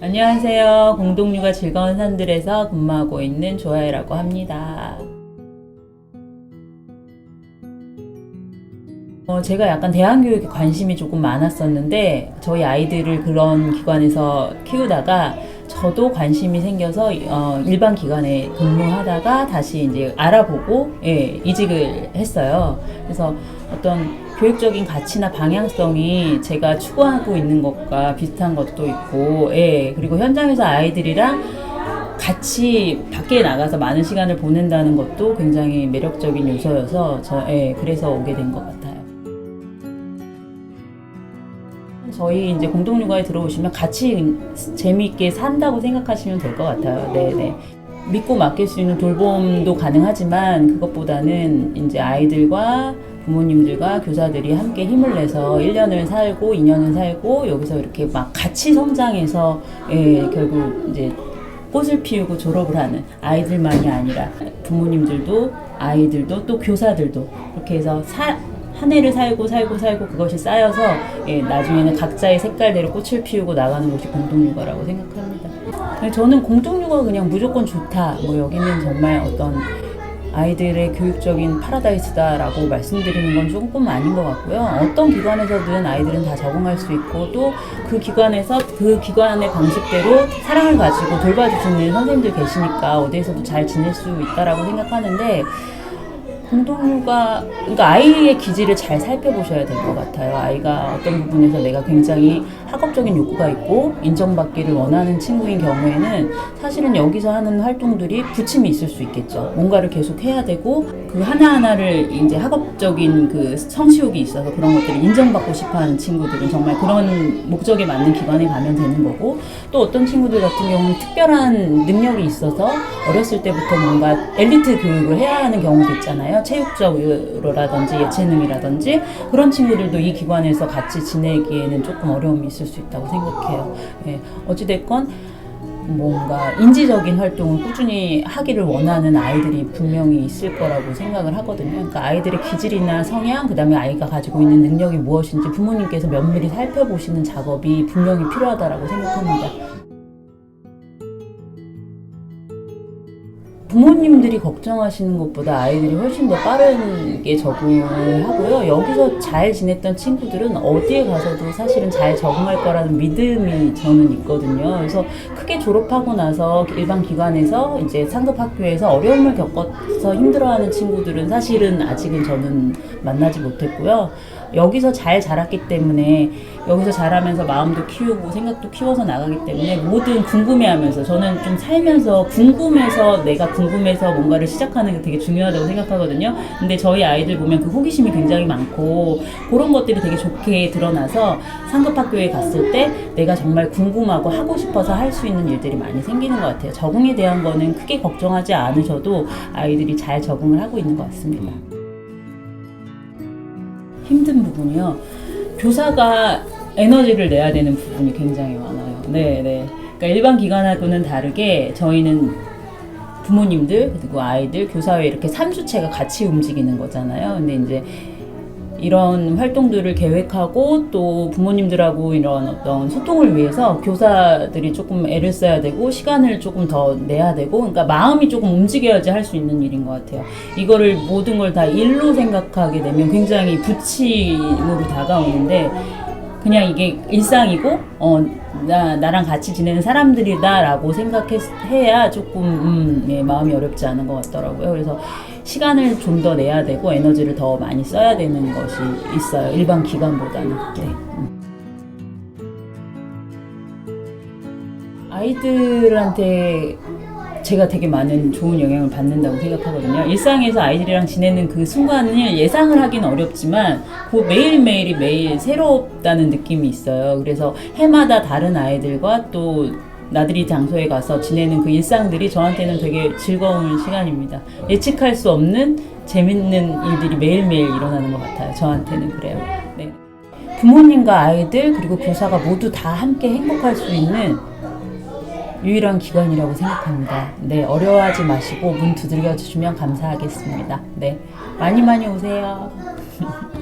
안녕하세요. 공동육아 즐거운 산들에서 근무하고 있는 조아이라고 합니다. 어, 제가 약간 대안교육에 관심이 조금 많았었는데 저희 아이들을 그런 기관에서 키우다가 저도 관심이 생겨서 어, 일반 기관에 근무하다가 다시 이제 알아보고 예, 이직을 했어요. 그래서 어떤 교육적인 가치나 방향성이 제가 추구하고 있는 것과 비슷한 것도 있고, 예, 그리고 현장에서 아이들이랑 같이 밖에 나가서 많은 시간을 보낸다는 것도 굉장히 매력적인 요소여서 저, 예, 그래서 오게 된 것 같아요. 저희 이제 공동육아에 들어오시면 같이 재미있게 산다고 생각하시면 될 것 같아요. 네 네. 믿고 맡길 수 있는 돌봄도 가능하지만 그것보다는 이제 아이들과 부모님들과 교사들이 함께 힘을 내서 1년을 살고 2년을 살고 여기서 이렇게 막 같이 성장해서 예, 결국 이제 꽃을 피우고 졸업을 하는 아이들만이 아니라 부모님들도 아이들도 또 교사들도 이렇게 해서 사, 한 해를 살고 살고 살고 그것이 쌓여서 예, 나중에는 각자의 색깔대로 꽃을 피우고 나가는 것이 공동육아라고 생각합니다. 네, 저는 공동육아가 그냥 무조건 좋다. 뭐 여기는 정말 어떤 아이들의 교육적인 파라다이스다라고 말씀드리는 건 조금 아닌 것 같고요. 어떤 기관에서든 아이들은 다 적응할 수 있고 또 그 기관에서 그 기관의 방식대로 사랑을 가지고 돌봐주시는 선생님들 계시니까 어디에서도 잘 지낼 수 있다라고 생각하는데 공동육아, 그러니까 아이의 기질을 잘 살펴보셔야 될 것 같아요. 아이가 어떤 부분에서 내가 굉장히 학업적인 욕구가 있고 인정받기를 원하는 친구인 경우에는 사실은 여기서 하는 활동들이 부침이 있을 수 있겠죠. 뭔가를 계속 해야 되고 그 하나하나를 이제 학업적인 그 성취욕이 있어서 그런 것들을 인정받고 싶어 하는 친구들은 정말 그런 목적에 맞는 기관에 가면 되는 거고 또 어떤 친구들 같은 경우는 특별한 능력이 있어서 어렸을 때부터 뭔가 엘리트 교육을 해야 하는 경우도 있잖아요. 체육적으로라든지 예체능이라든지 그런 친구들도 이 기관에서 같이 지내기에는 조금 어려움이 있을 수 있다고 생각해요. 예, 어찌됐건 뭔가 인지적인 활동을 꾸준히 하기를 원하는 아이들이 분명히 있을 거라고 생각을 하거든요. 그러니까 아이들의 기질이나 성향, 그 다음에 아이가 가지고 있는 능력이 무엇인지 부모님께서 면밀히 살펴보시는 작업이 분명히 필요하다라고 생각합니다. 부모님들이 걱정하시는 것보다 아이들이 훨씬 더 빠르게 적응을 하고요. 여기서 잘 지냈던 친구들은 어디에 가서도 사실은 잘 적응할 거라는 믿음이 저는 있거든요. 그래서 크게 졸업하고 나서 일반 기관에서 이제 상급 학교에서 어려움을 겪어서 힘들어하는 친구들은 사실은 아직은 저는 만나지 못했고요. 여기서 잘 자랐기 때문에 여기서 자라면서 마음도 키우고 생각도 키워서 나가기 때문에 뭐든 궁금해하면서 저는 좀 살면서 궁금해서 내가 궁금해서 뭔가를 시작하는 게 되게 중요하다고 생각하거든요. 근데 저희 아이들 보면 그 호기심이 굉장히 많고 그런 것들이 되게 좋게 드러나서 상급 학교에 갔을 때 내가 정말 궁금하고 하고 싶어서 할 수 있는 일들이 많이 생기는 것 같아요. 적응에 대한 거는 크게 걱정하지 않으셔도 아이들이 잘 적응을 하고 있는 것 같습니다. 힘든 부분이요. 교사가 에너지를 내야 되는 부분이 굉장히 많아요. 네, 네. 그러니까 일반 기관하고는 다르게 저희는 부모님들 그리고 아이들 교사회 이렇게 삼주체가 같이 움직이는 거잖아요. 근데 이제 이런 활동들을 계획하고 또 부모님들하고 이런 어떤 소통을 위해서 교사들이 조금 애를 써야 되고 시간을 조금 더 내야 되고 그러니까 마음이 조금 움직여야지 할 수 있는 일인 것 같아요. 이거를 모든 걸 다 일로 생각하게 되면 굉장히 부침으로 다가오는데 그냥 이게 일상이고 어 나, 나랑 같이 지내는 사람들이다라고 생각해야 조금 음, 예, 마음이 어렵지 않은 것 같더라고요. 그래서 시간을 좀 더 내야 되고 에너지를 더 많이 써야 되는 것이 있어요. 일반 기관보다는. 네. 음. 아이들한테 제가 되게 많은 좋은 영향을 받는다고 생각하거든요. 일상에서 아이들이랑 지내는 그 순간을 예상을 하기는 어렵지만 그 매일매일이 매일 새롭다는 느낌이 있어요. 그래서 해마다 다른 아이들과 또 나들이 장소에 가서 지내는 그 일상들이 저한테는 되게 즐거운 시간입니다. 예측할 수 없는 재밌는 일들이 매일매일 일어나는 것 같아요. 저한테는 그래요. 네. 부모님과 아이들 그리고 교사가 모두 다 함께 행복할 수 있는 유일한 기관이라고 생각합니다. 네, 어려워하지 마시고 문 두들겨 주시면 감사하겠습니다. 네, 많이 많이 오세요.